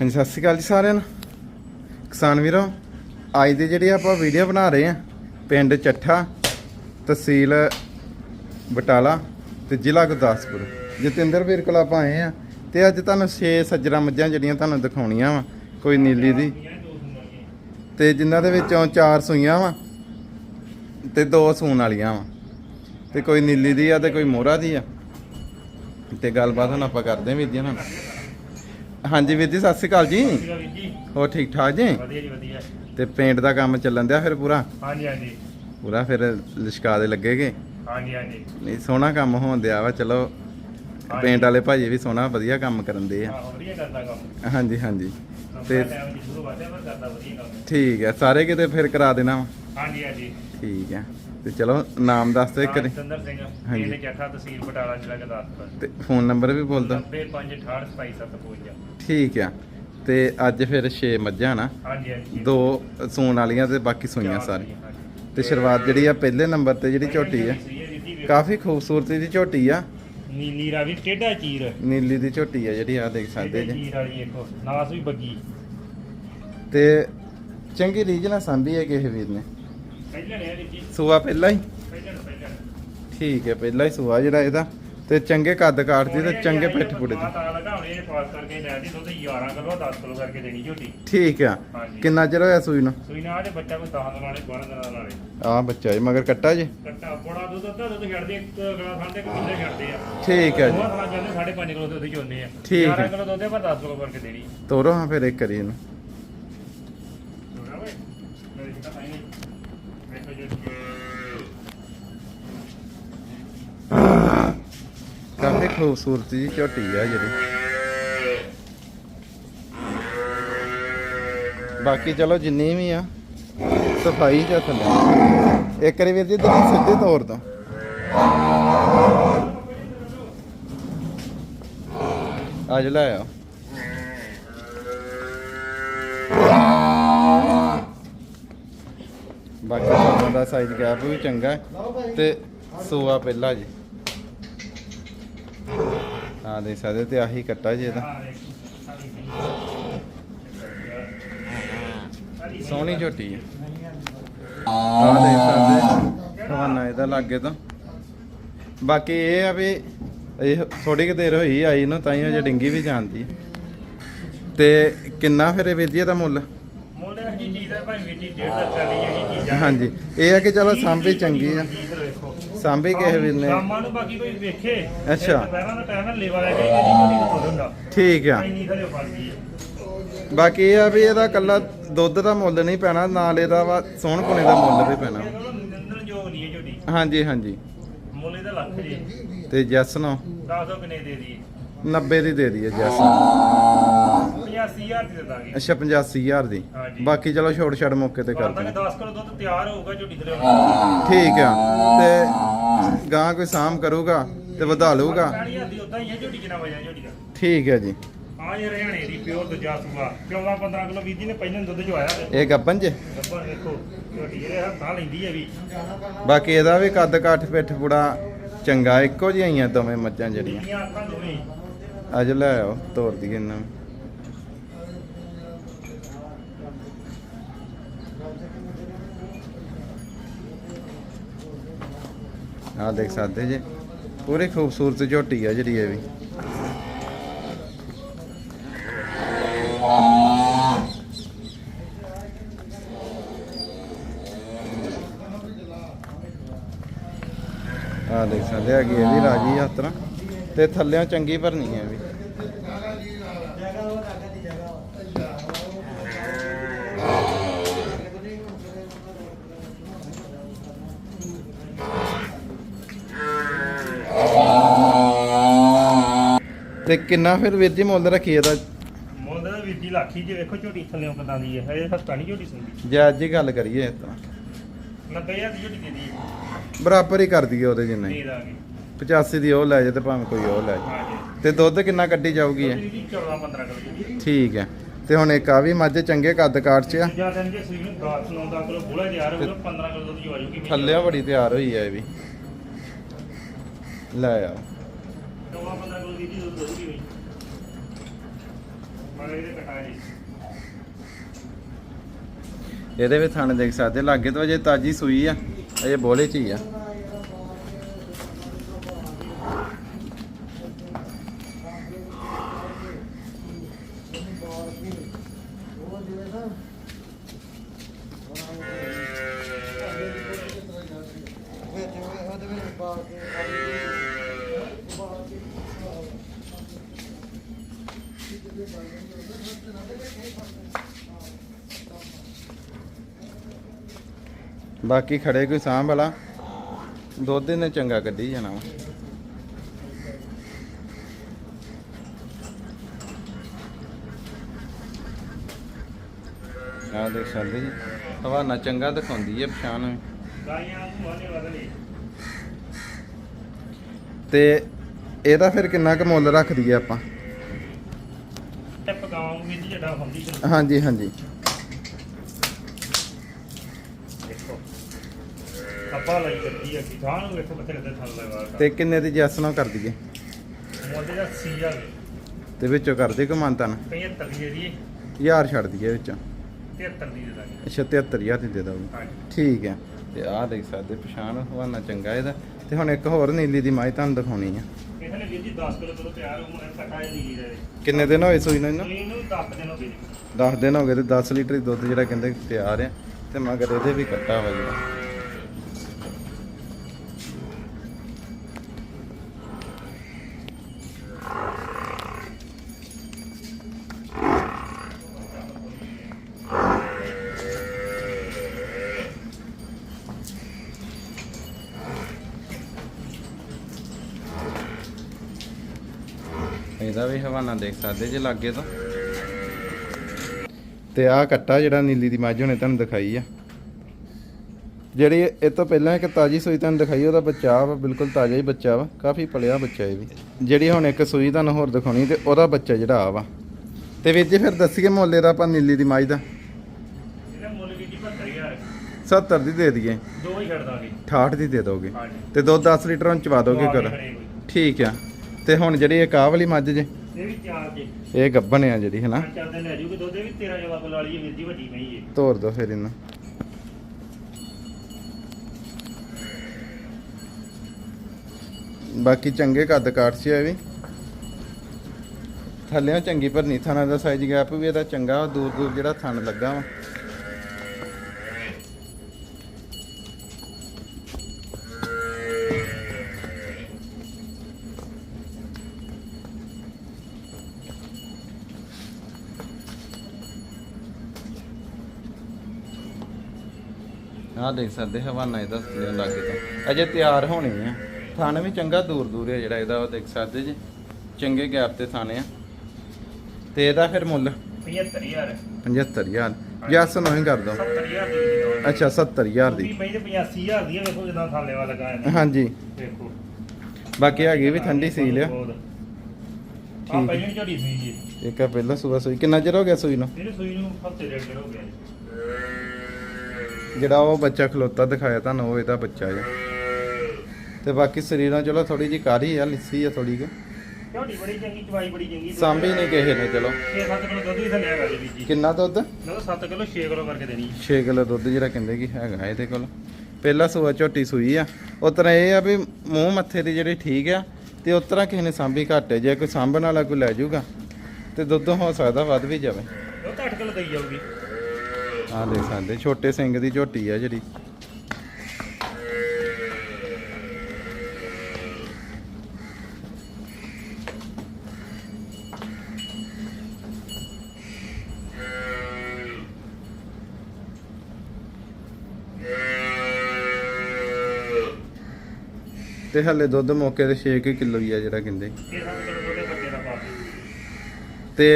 ਹਾਂਜੀ, ਸਤਿ ਸ਼੍ਰੀ ਅਕਾਲ ਜੀ ਸਾਰਿਆਂ ਨੂੰ। ਕਿਸਾਨ ਵੀਰੋ, ਅੱਜ ਦੀ ਜਿਹੜੀ ਆਪਾਂ ਵੀਡੀਓ ਬਣਾ ਰਹੇ ਆ ਪਿੰਡ ਚੱਠਾ, ਤਹਿਸੀਲ ਬਟਾਲਾ ਤੇ ਜ਼ਿਲ੍ਹਾ ਗੁਰਦਾਸਪੁਰ। ਜਤਿੰਦਰ ਵੀਰ ਕੋਲ ਆਪਾਂ ਆਏ ਆ ਤੇ ਅੱਜ ਤੁਹਾਨੂੰ 6 ਸੱਜਰਾ ਮੱਝਾਂ ਜਿਹੜੀਆਂ ਤੁਹਾਨੂੰ ਦਿਖਾਉਣੀਆਂ ਵਾ, ਕੋਈ ਨੀਲੀ ਦੀ। ਤੇ ਜਿਨ੍ਹਾਂ ਦੇ ਵਿੱਚੋਂ ਚਾਰ ਸੂਈਆਂ ਵਾ ਤੇ ਦੋ ਸੂਣ ਵਾਲੀਆਂ ਵਾ। ਤੇ ਕੋਈ ਨੀਲੀ ਦੀ ਆ ਤੇ ਕੋਈ ਮੋਹਰਾ ਦੀ ਆ। ਤੇ ਗੱਲਬਾਤ ਹੁਣ ਆਪਾਂ ਕਰਦੇ ਆਂ ਵੀਰ ਜੀ ਨਾਲ। ਹਾਂਜੀ ਵੀਰ ਜੀ ਸਤਿ ਸ਼੍ਰੀ ਅਕਾਲ ਜੀ। ਹੋਰ ਠੀਕ ਠਾਕ ਜੀ? ਵਧੀਆ ਜੀ ਵਧੀਆ। ਤੇ ਪੇਂਟ ਦਾ ਕੰਮ ਚੱਲਣ ਦਿਆ ਫਿਰ ਪੂਰਾ? ਹਾਂਜੀ ਹਾਂਜੀ। ਪੂਰਾ ਫਿਰ ਲਿਸ਼ਕਾ ਦੇ ਲੱਗੇਗੇ? ਹਾਂਜੀ ਹਾਂਜੀ। ਨਹੀਂ ਸੋਹਣਾ ਕੰਮ ਹੋਣ ਦਿਆ ਵਾ ਚਲੋ। ਪੇਂਟ ਵਾਲੇ ਭਾਜੀ ਵੀ ਸੋਹਣਾ ਵਧੀਆ ਕੰਮ ਕਰਨ ਦੇ ਆ। ਹਾਂ ਵਧੀਆ ਕਰਦਾ ਕੰਮ। ਹਾਂਜੀ ਹਾਂਜੀ। ਤੇ ਠੀਕ ਹੈ ਸਾਰੇ ਕਿਤੇ ਫਿਰ ਕਰਾ ਦੇਣਾ ਵਾ? ਹਾਂਜੀ ਹਾਂਜੀ। ਠੀਕ ਹੈ। ਤੇ ਚਲੋ ਨਾਮ ਦੱਸ ਦਿਓ ਇੱਕ ਵਾਰੀ। ਸਿੰਘ ਹਾਂਜੀ। ਪਿੰਡ ਜੱਠਾ ਤਹਿਸੀਲ ਬਟਾਲਾ ਜ਼ਿਲ੍ਹਾ ਗੁਰਦਾਸਪੁਰ ਤੇ ਫੋਨ ਨੰਬਰ ਵੀ ਬੋਲ ਦਿਓ। 9568275755 ਠੀਕ ਆ। ਤੇ ਅੱਜ ਫਿਰ 6 ਮੱਝਾਂ ਨਾ? ਹਾਂਜੀ ਹਾਂਜੀ। ਦੋ ਸੂਣ ਵਾਲੀਆਂ ਤੇ ਬਾਕੀ ਸੂਈਆਂ ਹਾਂਜੀ। ਤੇ ਸ਼ੁਰੂਆਤ ਜਿਹੜੀ ਆ ਪਹਿਲੇ ਨੰਬਰ ਤੇ ਜਿਹੜੀ ਝੋਟੀ ਆ। ਕਾਫੀ ਖੂਬਸੂਰਤੀ ਦੀ ਝੋਟੀ ਆ। ਨੀਲੀ ਰਾਵੀ ਟੇਢਾ ਚੀਰ? ਨੀਲੀ ਦੀ ਝੋਟੀ ਆ ਜਿਹੜੀ ਆ ਦੇਖ ਸਕਦੇ ਟੇਢਾ ਜੀ। ਚੀਰ ਵਾਲੀ ਦੇਖੋ ਨਾਸ ਵੀ ਬੱਗੀ। ਤੇ ਚੰਗੀ ਰੀਝ ਨਾਲ ਸਾਂਭੀ ਹੈ ਕਿਸੇ ਵੀਰ ਨੇ। ਪਹਿਲਾਂ ਨੇ ਵੀਰ ਜੀ ਸੂਆ ਪਹਿਲਾਂ ਹੀ? ਪਹਿਲਾਂ ਪਹਿਲਾਂ। ਠੀਕ ਹੈ ਪਹਿਲਾਂ ਹੀ ਸੂਆ ਜਿਹੜਾ ਇਹਦਾ। ਤੇ ਚੰਗੇ ਕੱਦ ਕਾਠ ਦੀ ਤੇ ਚੰਗੇ ਪਿੱਠ ਪੁੜੇ ਦੀ। ਤਾਂ ਲਗਾ ਹੁਣ ਇਹ ਪਾਸ ਕਰਕੇ ਲੈ ਦੀ ਦੁੱਧ 11 ਕਿਲੋ 10 ਕਿਲੋ ਕਰਕੇ ਦੇਣੀ ਝੋਟੀ ਠੀਕ ਆ। ਹਾਂਜੀ। ਕਿੰਨਾ ਚਿਰ ਹੋਇਆ ਸੂਈ ਨੂੰ? ਸੂਈ ਨਾਲ ਦੇ ਬੱਚਾ ਕੋਈ 10 ਦਿਨਾਂ ਵਾਲੇ 12 ਦਿਨਾਂ ਵਾਲੇ। ਆ ਬੱਚਾ ਜੀ ਮਗਰ ਕੱਟਾ ਜੀ? ਕੱਟਾ ਬੜਾ ਦੁੱਧ ਅੱਧਾ ਦੁੱਧ ਛੱਡਦੇ ਇੱਕ ਗਲਾ ਖਾਂਦੇ ਕਿ ਕਿੱਲੇ ਛੱਡਦੇ ਆ। ਠੀਕ ਹੈ ਜੀ। ਉਹ ਖਾਣਾ ਜਾਂਦੇ 5.5 ਕਿਲੋ ਦੁੱਧ ਚੋਨੇ ਆ। ਠੀਕ ਹੈ। 11 ਕਿਲੋ ਦੁੱਧ ਹੈ ਪਰ 10 ਕਿਲੋ ਕਰਕੇ ਦੇਣੀ। ਤੋਰੋ ਹਾਂ ਫਿਰ ਇੱਕ ਕਰੀ ਇਹਨੂੰ ਹੋਣਾ ਓਏ ਮੇਰੇ ਕਿਤਾ ਪਾਈ ਨਹੀਂ ਵੇਖੋ ਜੀ ਕਾਫੀ ਖੂਬਸੂਰਤੀ ਦੀ ਝੋਟੀ ਆ ਜਿਹੜੀ। ਬਾਕੀ ਚਲੋ ਜਿੰਨੀ ਵੀ ਆ, ਸਫ਼ਾਈ ਚ ਥੱਲੇ ਇੱਕ ਵਾਰੀ ਵੀਰ ਜੀ, ਤੁਸੀਂ ਸਿੱਧੇ ਤੌਰ ਤੋਂ। ਅੱਜ ਲੈ ਆਓ ਬਾਕੀ ਤੁਹਾਨੂੰ ਦਾ ਸਾਈਜ਼ ਗੈਪ ਵੀ ਚੰਗਾ ਹੈ ਤੇ ਸੂਆ ਪਹਿਲਾ ਜੀ। ਹਾਂ ਦੇਖ ਸਕਦੇ ਤੇ ਆਹੀ ਕੱਟਾ ਜੀ ਹਾਂ ਦੇਖ ਸੋਹਣੀ ਝੋਟੀ ਹੈ। ਆਹ ਦੇਖ ਸਕਦੇ ਹਵਾਨਾ ਇਹਦਾ ਲੱਗੇ ਤਾਂ। ਬਾਕੀ ਇਹ ਆ ਵੀ ਇਹ ਥੋੜੀ ਕਿ ਦੇਰ ਹੋਈ ਆਈ ਨੂੰ ਤਾਂ ਹੀ ਅਜੇ ਡਿੰਗੀ ਵੀ ਜਾਂਦੀ ਹੈ। ਤੇ ਕਿੰਨਾ ਫਿਰ ਇਹ ਵੀਰ ਜੀ ਇਹਦਾ ਮੁੱਲ? ਮੁੱਲ ਇਹ ਜੀ ਚੀਜ਼ ਹੈ ਭਾਈ ਮੇਰੀ ਡੇਢ ਦਾ ਚੱਲੀ ਜਿਹੜੀ ਚੀਜ਼ ਆ। ਹਾਂਜੀ। ਇਹ ਆ ਕਿ ਚਲੋ ਸਾਂਭੀ ਚੰਗੀ ਆ। ਸਾਂਭੀ ਕਿਸੇ ਵੀਰ ਨੇ। ਸ਼ਾਮਾਂ ਨੂੰ ਬਾਕੀ ਕੋਈ ਵੇਖੇ ਅੱਛਾ। ਦੁਪਹਿਰਾਂ ਦਾ ਟਾਈਮ ਹੈ ਲੇਵਾ ਲੈ ਕੇ ਜਿਹੜੀ ਝੋਟੀ ਤੋਂ ਹੁੰਦਾ ਠੀਕ ਆ। ਇੰਨੀ ਥਲੇ ਫੜ ਗਈ ਹੈ ਬਾਕੀ ਇਹ ਆ ਵੀ ਇਹਦਾ ਕੱਲਾ ਦੁੱਧ ਦਾ ਮੁੱਲ ਨਹੀਂ ਪੈਣਾ ਨਾਲ ਇਹਦਾ ਵਾ ਸੋਹਣ ਪੁਣੇ ਦਾ ਮੁੱਲ ਵੀ ਪੈਣਾ। ਨਿੰਦਣ ਨਹੀਂ ਹੈ ਝੋਟੀ ਹਾਂਜੀ ਹਾਂਜੀ। ਮੁੱਲ ਇਹਦਾ ਲੱਖ ਜੀ ਤੇ ਜੈਸ ਨੂੰ ਦੱਸ ਦੋ ਕਿੰਨੇ ਦੇ ਦੀ 90 ਦੀ ਦੇ ਦਈਏ ਜੈਸ 85000 ਦੀ ਦੇ ਦਾਂਗੇ। ਅੱਛਾ 85000 ਦੀ। ਹਾਂਜੀ। ਬਾਕੀ ਚਲੋ ਛੋਟ ਛੜ ਮੌਕੇ ਤੇ ਕਰ ਕਰਦਾ ਕਿ ਦਾਂਗੇ 10 ਕਿਲੋ ਦੁੱਧ ਤਿਆਰ ਹੋਊਗਾ ਝੋਟੀ ਥਲੇ ਠੀਕ ਆ। ਤੇ ਗਾਂ ਕੋਈ ਸਾਮ ਕਰੂਗਾ ਤੇ ਵਧਾ ਲਊਗਾ? 40000 ਦੀ ਉਦਾਂ ਹੀ ਹੈ ਝੋਟੀ ਕਿੰਨਾ ਵਜਾ ਝੋਟੀ ਦਾ। ਠੀਕ ਹੈ ਜੀ। ਆ ਜੇ ਹਰਿਆਣੇ ਦੀ ਪਿਓਰ ਦੂਜਾ ਸੂਆ। 14 15 ਕਿਲੋ ਵੀਰ ਜੀ ਨੇ ਪਹਿਲਾਂ ਦੁੱਧ ਚੋਇਆ ਇਹ ਗੱਬਨ ਚ ਗੱਬਰ ਦੇਖੋ ਝੋਟੀ ਇਹਦੇ ਹੱਥਾਂ ਲੈਂਦੀ ਹੈ ਵੀ। ਬਾਕੀ ਇਹਦਾ ਵੀ ਕੱਦ ਕਾਠ ਪਿੱਠ ਪੁੜਾ ਚੰਗਾ ਇੱਕੋ ਜਿਹੀਆਂ ਹੀ ਆ ਦੋਵੇਂ ਮੱਝਾਂ ਜਿਹੜੀਆਂ। ਅੱਖਾਂ ਦੋਵੇਂ। ਅੱਜ ਲੈ ਆਓ ਤੋਰ ਦੀ ਇਹਨਾਂ ਨੂੰ। ਆਹ ਦੇਖ ਸਕਦੇ ਜੇ। ਪੂਰੀ ਖੂਬਸੂਰਤ ਝੋਟੀ ਆ ਜਿਹੜੀ ਇਹ ਵੀ। ਆਹ ਦੇਖ ਸਕਦੇ ਹੈਗੀ ਇਹ ਵੀ ਰਾਜੀ ਯਾਤਰਾ ਤੇ ਥੱਲਿਆਂ ਚੰਗੀ ਭਰਨੀ ਹੈ ਵੀ। ਤੇ ਕਿੰਨਾ ਫਿਰ ਵੀਰ ਜੀ ਮੁੱਲ ਰੱਖੀ ਇਹਦਾ? ਮੁੱਲ ਦਾ ਵੀਰ ਜੀ ਲੱਖੀ ਜੇ ਵੇਖੋ ਝੋਟੀ ਥੱਲੇ ਕਿਦਾਂ ਦੀ ਹੈ ਇਹ ਹਸਤਾ ਨਹੀਂ ਝੋਟੀ ਸੁਣਦੀ ਜੇ ਅੱਜ ਹੀ ਗੱਲ ਕਰੀਏ ਇਸ ਤਰ੍ਹਾਂ। 90000 ਦੀ ਝੋਟੀ ਦੇ ਦੀ ਬਰਾਬਰ ਹੀ ਕਰ ਦਈਏ ਉਹਦੇ ਜਿੰਨਾ। ਹੀ ਦੇ ਦਾਂਗੇ। 85 ਦੀ ਉਹ ਲੈ ਜਾ ਤੇ ਭਾਵੇਂ ਕੋਈ ਉਹ ਲੈ ਜਾ। ਤੇ ਦੁੱਧ ਕਿੰਨਾ ਕੱਢੀ ਜਾਊਗੀ ਇਹ? ਵੀਰ ਜੀ 14 15 ਕਿਲੋ ਠੀਕ ਹੈ। ਤੇ ਹੁਣ ਇੱਕ ਆ ਵੀ ਮੱਝ ਚੰਗੇ ਕੱਦ ਕਾਠ ਚ ਆ। ਜਾਂ ਦਿਨ ਜੇ ਸੂਈ ਨੂੰ 10 9 10 ਕਿਲੋ ਬੋਲਾ ਤਿਆਰ ਹੋਊਗਾ 15 ਕਿਲੋ ਦੁੱਧ ਜੋ ਆ ਜੂਗੀ ਥੱਲਿਆਂ ਬੜੀ ਤਿਆਰ ਹੋਈ ਆ ਇਹ ਵੀ। ਲੈ ਆ। 14 15 ਕਿਲੋ ਵੀਰ ਜੀ ਦੁੱਧ ਹੋਊਗੀ ਬਈ ਮਗਰ ਇਹਦੇ ਕਟਾ ਜੀ। ਇਹਦੇ ਵਿੱਚ ਥਣ ਦੇਖ ਸਕਦੇ ਲਾਗੇ ਤੋਂ ਅਜੇ ਤਾਜੀ ਸੂਈ ਆ ਅਜੇ ਬੋਲੇ ਚ ਹੀ ਆ। ਬਾਕੀ ਖੜੇ ਕੋਈ ਸਾਂਭ ਵਾਲਾ। ਦੁੱਧ ਇਹਨੇ ਚੰਗਾ ਕੱਢੀ ਜਾਣਾ ਵਾ। ਆ ਦੇਖ ਸਕਦੇ ਜੀ ਹਵਾਨਾ ਚੰਗਾ ਦਿਖਾਉਂਦੀ ਹੈ ਪਛਾਣ ਤੇ ਇਹਦਾ ਫਿਰ ਕਿੰਨਾ ਕੁ ਮੁੱਲ ਰੱਖ ਦਈਏ ਆਪਾਂ? ਤੇ ਪਕਾਉਂ ਵਿੱਚ ਜਿਹੜਾ ਹੁੰਦੀ ਹਾਂਜੀ ਹਾਂਜੀ। ਕੱਪਾ ਲਈ ਕਰਦੀ ਹੈ ਕਿ ਥਾਂ ਨੂੰ ਵੇਖੋ ਕਿੱਥੇ ਕਿੱਥੇ ਥਾਂ ਲਗਾ ਤੇ ਕਿੰਨੇ ਦੀ ਜੈਸ ਨਾਲ ਕਰ ਦਈਏ? ਮੋਢੇ ਦਾ ਸੀਆ ਤੇ ਵਿੱਚੋਂ ਕਰ ਦੇ ਕੋ ਮੰਨਤਨ? 75 ਦੀ ਛੱਡ ਦਈਏ ਵਿੱਚੋਂ। 73 ਦੀ ਦੇ ਦਾਂਗੇ। ਅੱਛਾ 73000 ਦੀ ਦੇ ਦੋਗੇ। ਠੀਕ ਹੈ। ਤੇ ਆਹ ਦੇਖ ਸਕਦੇ ਪਛਾਣ ਹਵਾਨਾ ਚੰਗਾ ਇਹਦਾ। ਤੇ ਹੁਣ ਇੱਕ ਹੋਰ ਨੀਲੀ ਦੀ ਮਾਈ ਤੁਹਾਨੂੰ ਦਿਖਾਉਣੀ ਆ। ਇਹ ਥਲੇ ਵੀਰ ਜੀ 10 ਕਿਲੋ ਦੁੱਧ ਤਿਆਰ ਹੋ ਮੈਂ ਕਟਾ ਜੀ ਲੀਲੀ ਦੇ ਕਿੰਨੇ ਦਿਨ ਹੋਏ ਸੂਈ ਨੂੰ ਇਹਨੂੰ? ਇਹਨੂੰ 10 ਦਿਨ ਹੋ ਗਏ ਜੀ। 10 ਦਿਨ ਹੋ ਗਏ ਤੇ 10 ਲੀਟਰ ਦੁੱਧ ਜਿਹੜਾ ਕਹਿੰਦੇ ਤਿਆਰ ਆ। ਤੇ ਮਗਰ ਇਹਦੇ ਵੀ ਕੱਟਾ ਵਾ ਇਹਦਾ ਵੀ ਹਵਾਨਾ ਦੇਖ ਸਕਦੇ ਜੇ ਲਾਗੇ ਤੋਂ। ਤੇ ਆਹ ਕੱਟਾ ਜਿਹੜਾ ਨੀਲੀ ਦੀ ਮੱਝ ਹੁਣੇ ਤੁਹਾਨੂੰ ਦਿਖਾਈ ਆ। ਜਿਹੜੀ ਇਹ ਤੋਂ ਪਹਿਲਾਂ ਇੱਕ ਤਾਜੀ ਸੂਈ ਤੁਹਾਨੂੰ ਦਿਖਾਈ ਉਹਦਾ ਬੱਚਾ ਵਾ ਬਿਲਕੁਲ ਤਾਜ਼ਾ ਹੀ ਬੱਚਾ ਵਾ ਕਾਫੀ ਪਲਿਆ ਬੱਚਾ ਇਹ ਵੀ। ਜਿਹੜੀ ਹੁਣ ਇੱਕ ਸੂਈ ਤੁਹਾਨੂੰ ਹੋਰ ਦਿਖਾਉਣੀ ਤੇ ਉਹਦਾ ਬੱਚਾ ਜਿਹੜਾ ਆ ਵਾ। ਤੇ ਵੀਰ ਜੀ ਫਿਰ ਦੱਸੀਏ ਮੁੱਲੇ ਦਾ ਆਪਾਂ ਨੀਲੀ ਦੀ ਮੱਝ ਦਾ। ਇਹਦਾ ਮੁੱਲ ਵੀ ਜੀ 75000 70 ਦੀ ਦੇ ਦਈਏ। ਦੋ ਹੀ ਛੱਡ ਦਾਂਗੇ। 68 ਦੀ ਦੇ ਦੋਗੇ। ਹਾਂਜੀ। ਤੇ ਦੁੱਧ 10 ਲੀਟਰ ਹੁਣ ਚਵਾ ਦੋਗੇ ਕਰ ਠੀਕ ਆ। ਤੇ ਹੁਣ ਜਿਹੜੀ ਇਹ ਕਾਹ ਵਾਲੀ ਮੱਝ ਜੇ ਇਹ ਵੀ ਚਾਰ ਜੀ। ਇਹ ਗੱਭਣ ਆ ਜਿਹੜੀ ਹੈਨਾ? ਪੰਜ ਚਾਰ ਦਿਨ ਲੈ ਜੂਗੇ ਦੁੱਧ ਇਹ ਵੀ 13 ਜਵਾ ਕੋਲ ਵਾਲੀ ਹੈ ਵੀਰ ਜੀ ਵੱਡੀ ਨਹੀਂ ਹੈ ਤੋਰ ਦੋ ਫਿਰ ਇਹਨੂੰ। ਬਾਕੀ ਚੰਗੇ ਕੱਦ ਕਾਠ ਸੀ ਇਹ ਵੀ। ਥੱਲਿਆਂ ਚੰਗੀ ਭਰਨੀ ਥਾਣਾ ਦਾ ਸਾਈਜ਼ ਗੈਪ ਵੀ ਇਹਦਾ ਚੰਗਾ ਦੂਰ ਦੂਰ ਜਿਹੜਾ ਥਣ ਲੱਗਾ ਵਾ। ਆਹ ਦੇਖ ਸਕਦੇ ਹਵਾਨਾ ਇਹਦਾ ਥੱਲੇ ਲੱਗੇ ਤਾਂ। ਅਜੇ ਤਿਆਰ ਹੋਣੇ ਆ। ਥਣ ਵੀ ਚੰਗਾ ਦੂਰ ਦੂਰ ਹੈ ਜਿਹੜਾ ਇਹਦਾ ਉਹ ਦੇਖ ਸਕਦੇ ਜੀ। ਚੰਗੇ ਗੈਪ ਤੇ ਥਾਣੇ ਆ। ਤੇ ਇਹਦਾ ਫਿਰ ਮੁੱਲ? 75000 75000 ਜੱਸ ਨੂੰ ਹੀ ਕਰ ਦੋ। 70000 ਦੀ ਅੱਛਾ 70000 ਦੀ। ਦੇ 85000 ਦੀ ਵੇਖੋ ਜਿੰਨਾ ਥਾਲੇ ਵਾਲਾ ਲਗਾਇਆ ਹਾਂਜੀ। ਵੇਖੋ। ਬਾਕੀ ਹੈਗੀ ਵੀ ਠੰਡੀ ਸੀ ਲਿਆ ਆ। ਪਹਿਲਾਂ ਝੜੀ ਸੀ ਜੀ। ਇੱਕ ਆ ਪਹਿਲਾਂ ਸੂਆ ਸੂਈ। ਕਿੰਨਾ ਚਿਰ ਹੋ ਗਿਆ ਸੂਈ ਨੂੰ? ਇਹਨੂੰ ਸੂਈ ਨੂੰ ਹਫ਼ਤੇ ਡੇਢ ਹੋ ਗਿਆ ਜੀ। ਜਿਹੜਾ ਉਹ ਬੱਚਾ ਖਲੋਤਾ ਦਿਖਾਇਆ ਤੁਹਾਨੂੰ ਉਹ ਇਹਦਾ ਬੱਚਾ ਹੈ ਤੇ ਬਾਕੀ ਸਰੀਰਾਂ ਚਲੋ ਥੋੜੀ ਜੀ ਕਾਰੀ ਆ ਲਿੱਸੀ ਆ ਥੋੜੀ ਕੁ। ਝੜੀ ਬੜੀ ਚੰਗੀ ਚਵਾਈ ਬੜੀ ਚੰਗੀ। ਸਾਂਭੀ ਨਹੀਂ ਕਿਸੇ ਨੇ ਚਲੋ। 6-7 ਕਿਲੋ ਦੁੱਧ ਵੀ ਥੱਲੇ ਹੈਗਾ ਜੀ ਵੀਰ ਜੀ। ਕਿੰਨਾ ਦੁੱਧ? ਮਤਲਬ 7 ਕਿਲੋ 6 ਕਿਲੋ ਕਰਕੇ ਦੇਣੀ 6 ਕਿਲੋ ਦੁੱਧ ਜਿਹੜਾ ਕਹਿੰਦੇ ਕਿ ਹੈਗਾ ਇਹਦੇ ਕੋਲ। ਪਹਿਲਾ ਸੂਆ ਝੋਟੀ ਸੂਈ ਆ। ਉਸ ਤਰ੍ਹਾਂ ਇਹ ਆ ਵੀ ਮੂੰਹ ਮੱਥੇ ਦੀ ਜਿਹੜੀ ਠੀਕ ਆ ਤੇ ਉਸ ਤਰ੍ਹਾਂ ਕਿਸੇ ਨੇ ਸਾਂਭੀ ਘੱਟ ਜੇ ਕੋਈ ਸਾਂਭਣ ਵਾਲਾ ਕੋਈ ਲੈ ਜਾਊਗਾ ਤੇ ਦੁੱਧ ਹੋ ਸਕਦਾ ਵੱਧ ਵੀ ਜਾਵੇ। ਉਹ ਤਾਂ 8 ਕਿਲੋ ਦਈ ਜਾਊਗੀ। ਆਹ ਦੇਖ ਸਕਦੇ, ਛੋਟੇ ਸਿੰਘ ਦੀ ਝੋਟੀ ਆ ਜਿਹੜੀ। ਤੇ ਹਲੇ ਦੁੱਧ ਮੌਕੇ ਤੇ 6 ਕਿਲੋ ਹੀ ਆ ਜਿਹੜਾ ਕਹਿੰਦੇ। ਤੇ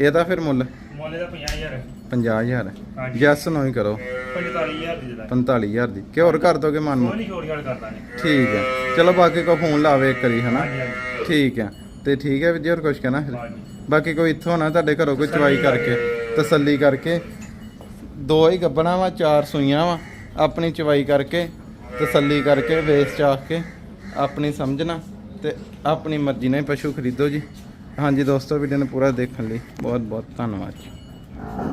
ਇਹਦਾ ਫਿਰ ਮੁੱਲ? ਮੁੱਲ ਦਾ 50000 50000 ਹਾਂਜੀ। ਜੈਸ ਨੂੰ ਹੀ ਕਰੋ। 45000 ਦੀ ਦੇਦਾ 45000 ਦੀ। ਕਿ ਹੋਰ ਕਰ ਦੋਗੇ ਮਨ ਨੂੰ ਕੋਈ ਨਹੀਂ ਛੋੜ ਛਾੜ ਕਰਦਾ ਨੇ ਠੀਕ ਹੈ। ਚਲੋ ਬਾਕੀ ਕੋ ਫੋਨ ਲਾਵੇ ਇੱਕ ਵਾਰੀ ਹਨਾ? ਹਾਂਜੀ ਹਾਂਜੀ। ਠੀਕ ਹੈ। ਤੇ ਠੀਕ ਹੈ ਵੀ ਜੀ ਹੋਰ ਕੁਝ ਕਹਿਣਾ ਫਿਰ। ਬਾਕੀ ਕੋਈ ਇੱਥੋਂ ਨਾ ਤੁਹਾਡੇ ਘਰੋਂ ਕੋਈ ਚਵਾਈ ਕਰਕੇ ਤਸੱਲੀ ਕਰਕੇ ਦੋ ਹੀ ਗੱਬਣਾ ਵਾ ਚਾਰ ਸੂਈਆਂ ਵਾ ਆਪਣੀ ਚਵਾਈ ਕਰਕੇ ਤਸੱਲੀ ਕਰਕੇ ਵੇਚ ਚਾਖ ਕੇ ਆਪਣੀ ਸਮਝਣਾ ਤੇ ਆਪਣੀ ਮਰਜ਼ੀ ਨਾਲ ਹੀ ਪਸ਼ੂ ਖਰੀਦੋ ਜੀ। ਹਾਂਜੀ ਦੋਸਤੋ ਵੀਡੀਓ ਨੂੰ ਪੂਰਾ ਦੇਖਣ ਲਈ ਬਹੁਤ ਬਹੁਤ ਧੰਨਵਾਦ ਜੀ।